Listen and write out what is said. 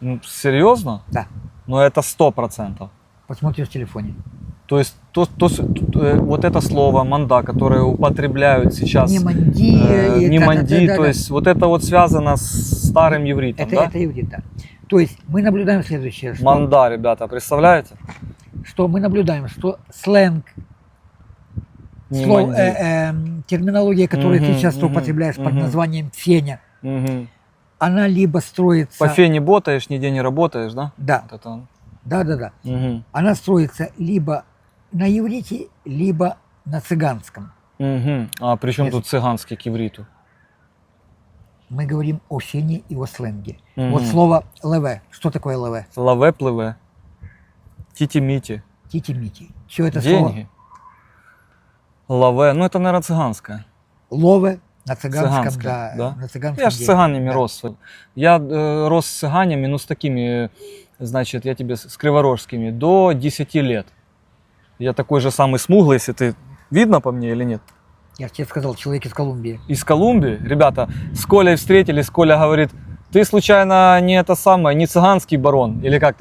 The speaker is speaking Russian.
Ну, серьезно? Да. Ну это сто процентов. Посмотришь в телефоне. То есть то, то с- т- э, вот это слово манда, которое употребляют сейчас, Не манди. э, не та- манди, да, да, то да. есть вот это вот связано с старым евритом, Это, да? это иврит, да. То есть мы наблюдаем следующее, что, Манда, ребята, представляете? что мы наблюдаем, что сленг, Не слов, манди. э, эм, терминология, которую ты Мгм, часто мгм, употребляешь под мгм. названием феня, Мгм. Она либо строится... По фене ботаешь, нигде не работаешь, да? Да, Вот это. да, да, да. Мгм. Она строится либо на иврите, либо на цыганском. Мгм. А при чем Если- тут цыганский к ивриту? Мы говорим о фене и о сленге. Мгм. Вот слово леве. Что такое леве? Лаве плыве. Тити-мити. Тити-мити. Все это слово Деньги. Лаве. Ну это, наверное, цыганское. лове на цыганском, Цыганское, да, да? на цыганском. Я ж с цыганами Да. рос. Я э, рос с цыганями, ну с такими, значит, я тебе с криворожскими, до 10 лет. Я такой же самый смуглый, если ты видно по мне или нет. Я же тебе сказал, человек из Колумбии. Из Колумбии, ребята, с Колей встретились, Коля говорит, ты случайно не это самое, не цыганский барон? Или как?